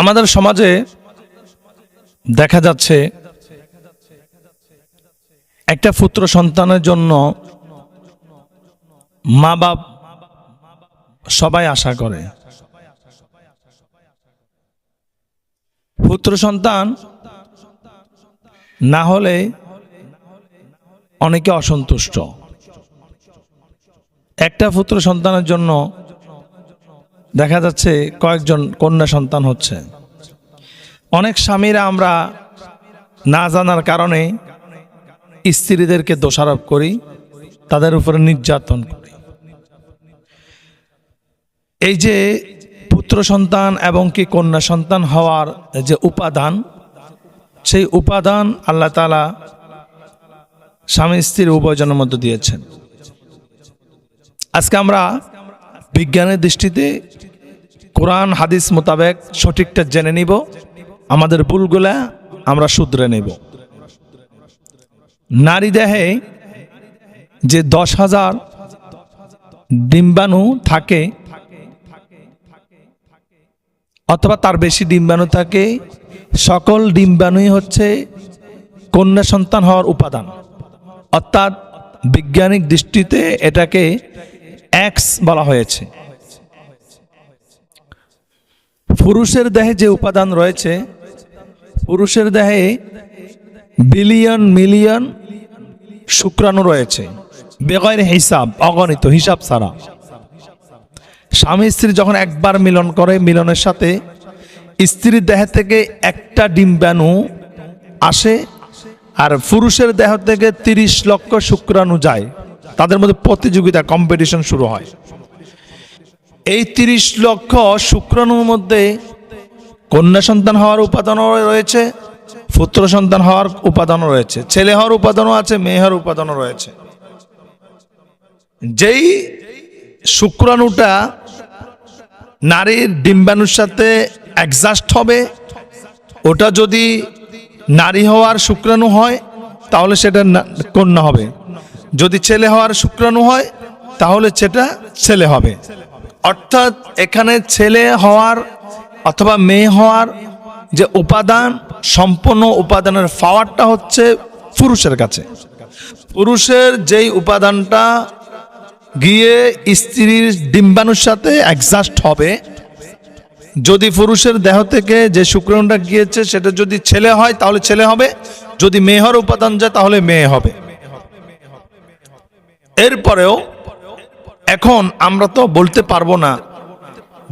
আমাদের সমাজে দেখা যাচ্ছে একটা পুত্র সন্তানের জন্য মা বাপ সবাই আশা করে। পুত্র সন্তান না হলে অনেকে অসন্তুষ্ট। একটা পুত্র সন্তানের জন্য দেখা যাচ্ছে কয়েকজন কন্যা সন্তান হচ্ছে। অনেক স্বামীরা আমরা না জানার কারণে স্ত্রীদেরকে দোষারোপ করি, তাদের উপরে নির্যাতন করি। এই যে পুত্র সন্তান এবং কি কন্যা সন্তান হওয়ার যে উপাদান, সেই উপাদান আল্লাহ তালা স্বামী স্ত্রীর উভয়জনের মধ্যে দিয়েছেন। আজকে আমরা বিজ্ঞানের দৃষ্টিতে কোরআন, হাদিস মোতাবেক সঠিকটা জেনে নিব। আমাদের ভুলগুলা আমরা শুধরে নেব। নারী দেহে যে দশ হাজার ডিম্বাণু থাকে, অথবা তার বেশি ডিম্বাণু থাকে, সকল ডিম্বাণুই হচ্ছে কন্যা সন্তান হওয়ার উপাদান। অর্থাৎ বৈজ্ঞানিক দৃষ্টিতে এটাকে এক্স বলা হয়েছে। পুরুষের দেহে যে উপাদান রয়েছে, পুরুষের দেহে বিলিয়ন মিলিয়ন শুক্রাণু রয়েছে, বেগয়ের হিসাব, অগণিত হিসাব ছাড়া। স্বামী স্ত্রী যখন একবার মিলন করে, মিলনের সাথে স্ত্রীর দেহ থেকে একটা ডিম্বাণু আসে, আর পুরুষের দেহ থেকে তিরিশ লক্ষ শুক্রাণু যায়। তাদের মধ্যে প্রতিযোগিতা কম্পিটিশন শুরু হয়। এই তিরিশ লক্ষ শুক্রাণুর মধ্যে কন্যা সন্তান হওয়ার উপাদানও রয়েছে, পুত্র সন্তান হওয়ার উপাদানও রয়েছে, ছেলে হওয়ার উপাদানও আছে, মেয়ে হওয়ার উপাদানও রয়েছে। যেই শুক্রাণুটা নারীর ডিম্বাণুর সাথে অ্যাডজাস্ট হবে, ওটা যদি নারী হওয়ার শুক্রাণু হয়, তাহলে সেটা কন্যা হবে। যদি ছেলে হওয়ার শুক্রাণু হয়, তাহলে সেটা ছেলে হবে। অর্থাৎ এখানে ছেলে হওয়ার অথবা মেয়ে হওয়ার যে উপাদান, সম্পূর্ণ উপাদানের পাওয়ারটা হচ্ছে পুরুষের কাছে। পুরুষের যেই উপাদানটা গিয়ে স্ত্রীর ডিম্বাণুর সাথে অ্যাডজাস্ট হবে, যদি পুরুষের দেহ থেকে যে শুক্রাণুটা গিয়েছে, সেটা যদি ছেলে হয়, তাহলে ছেলে হবে। যদি মেয়ে হওয়ার উপাদান যায়, তাহলে মেয়ে হবে। এরপরেও এখন আমরা তো বলতে পারব না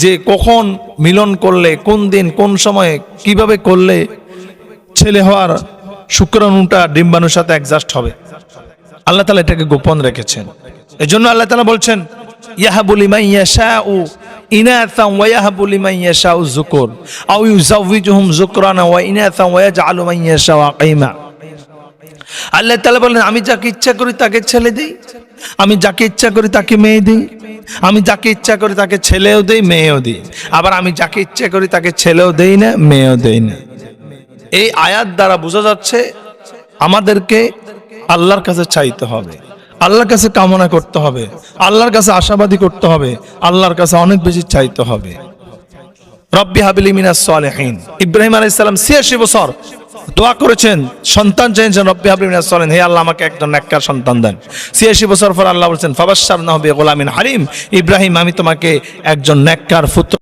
যে কখন মিলন করলে, কোন দিন, কোন সময়ে, কীভাবে করলে ছেলে হওয়ার শুক্রাণুটা ডিম্বাণুর সাথে অ্যাডজাস্ট হবে। আল্লাহ তালা এটাকে গোপন রেখেছেন। এই জন্য আল্লাহ তালা বলছেন ইয়াহাবুল যুকুর। আও ইউজাউযিজুহুম যুকরানা ওয়া আল্লাহ আমি যাকে ইচ্ছা করি তাকে ছেলে দেই। আমি যাকে ইচ্ছা করি তাকে মেয়ে দিই। আমি যাকে ইচ্ছা করি তাকে ছেলেও দেই, মেয়েও দিই। আবার আমি যাকে ইচ্ছা করি তাকে ছেলেও দেই না, মেয়েও দেই না। এই আয়াত দ্বারা বোঝা যাচ্ছে আমাদেরকে আল্লাহর কাছে চাইতে হবে। আল্লাহর কাছে কামনা করতে হবে। আল্লাহর কাছে আশাবাদী করতে হবে। আল্লাহর কাছে অনেক বেশি চাইতে হবে। রব্বি হাবিলি মিনাস সালেহিন। ইব্রাহিম আলাইহিস সালাম 86 বছর দোয়া করেছেন, সন্তান চেয়েছেন রব্বি হাবিলি মিনাস সালেহিন। হে আল্লাহ, আমাকে একজন নেককার সন্তান দেন। 86 বছর পর আল্লাহ বলেছেন, ফাবাশশারনাহু বিগুলামিন হারিম ইব্রাহিম, আমি তোমাকে একজন নেককার পুত্র